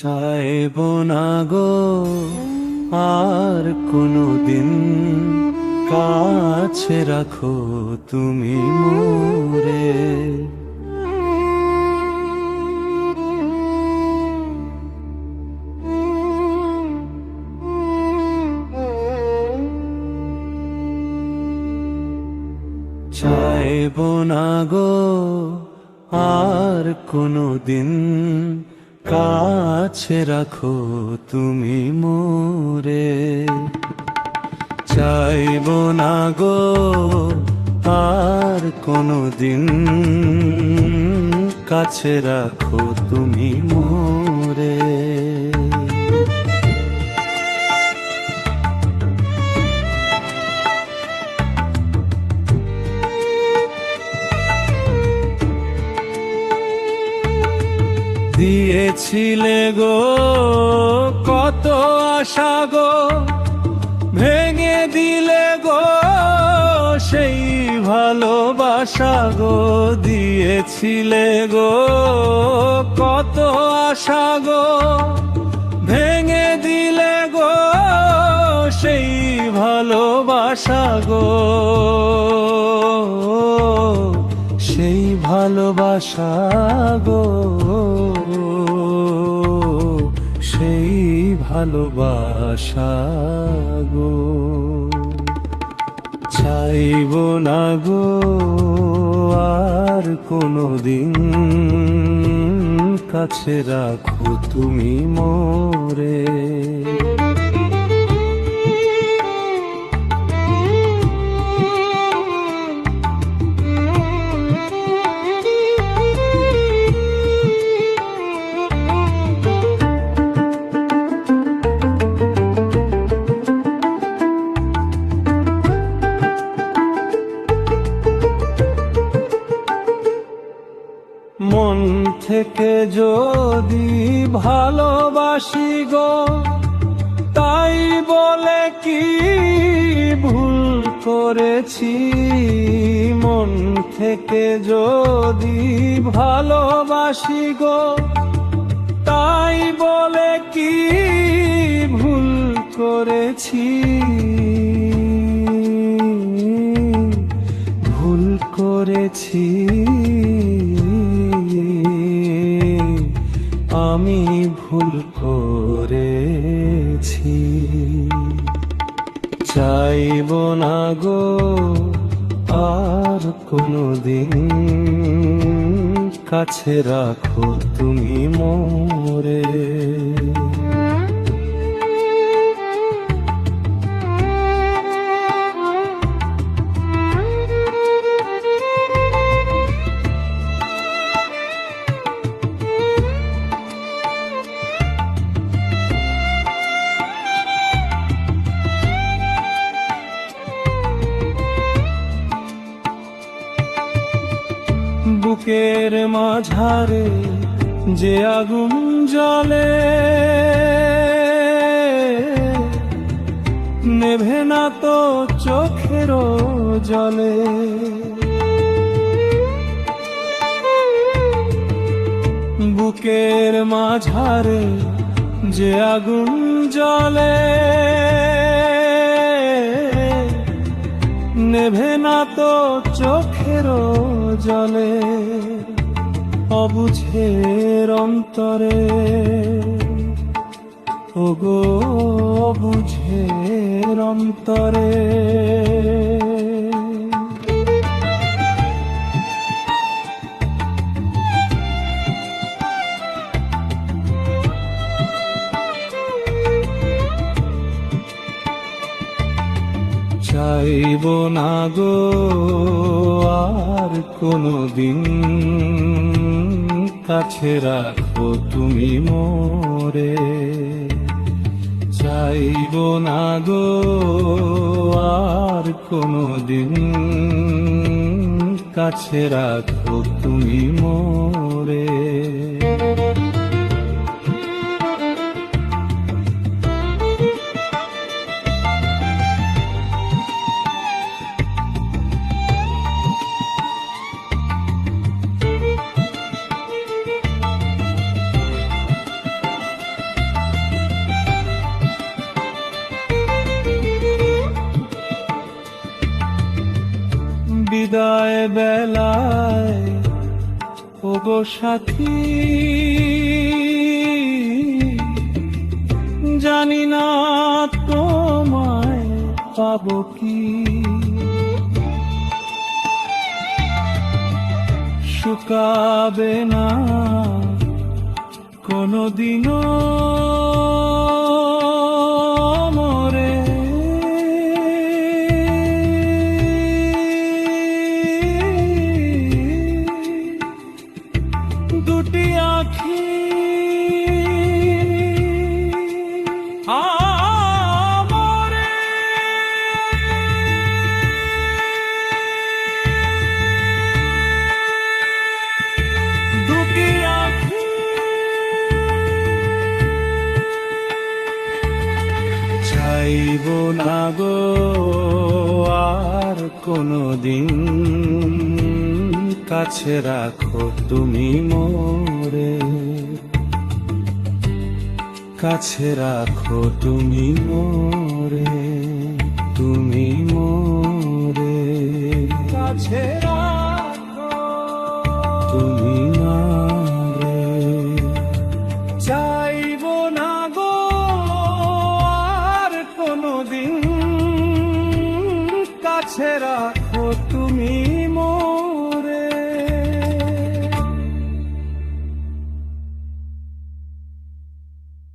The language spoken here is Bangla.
চাইব না গো, আর কোনো দিন কাছে রাখো তুমি মোরে। চাইব না গো, আর কোনো দিন কাছে রাখো তুমি মোরে। চাইব না গো আর কোনো দিন কাছে রাখো তুমি মোরে। দিয়েছিলে গো, কত আশা গো ভেঙে দিলে গো, সেই ভালোবাসা গো দিয়েছিলে গো, কত আশা গো ভেঙে দিলে গো, সেই ভালোবাসা গো, সেই ভালোবাসা গো। ভালোবাসা গো। চাইব না গো আর কোনো দিন কাছে রাখো তুমি মোরে। থেকে যদি ভালোবাসি গো, তাই বলে কি ভুল করেছি? মন থেকে যদি ভালোবাসি গো, তাই বলে কি ভুল করেছি? ভুল করেছি। চাইব না গো আর কোনো দিন কাছে রাখো তুমি মোরে। বুকের মাঝারে যে আগুন জ্বলে, নেভে না তো চোখেরও জলে। বুকের মাঝারে যে আগুন জ্বলে, নেভে না তো চোখেরও জলে। অবুঝের অন্তরে। ওগো অবুঝের অন্তরে। চাইব না গো আর কোনো দিন কাছে রাখো তুমি মোরে। চাইব না গো আর কোনো দিন কাছে রাখো তুমি মোরে। বেলায় ওগো সাথী জানি না তোমায় পাবো কি। শুকাবে না কোনদিনও। দুটি আখি। চাইব না গো আর কোনদিন। কাছে রাখো তুমি মোরে। কাছে রাখো তুমি মোরে তুমি মোরে। কাছে রাখো। তুমি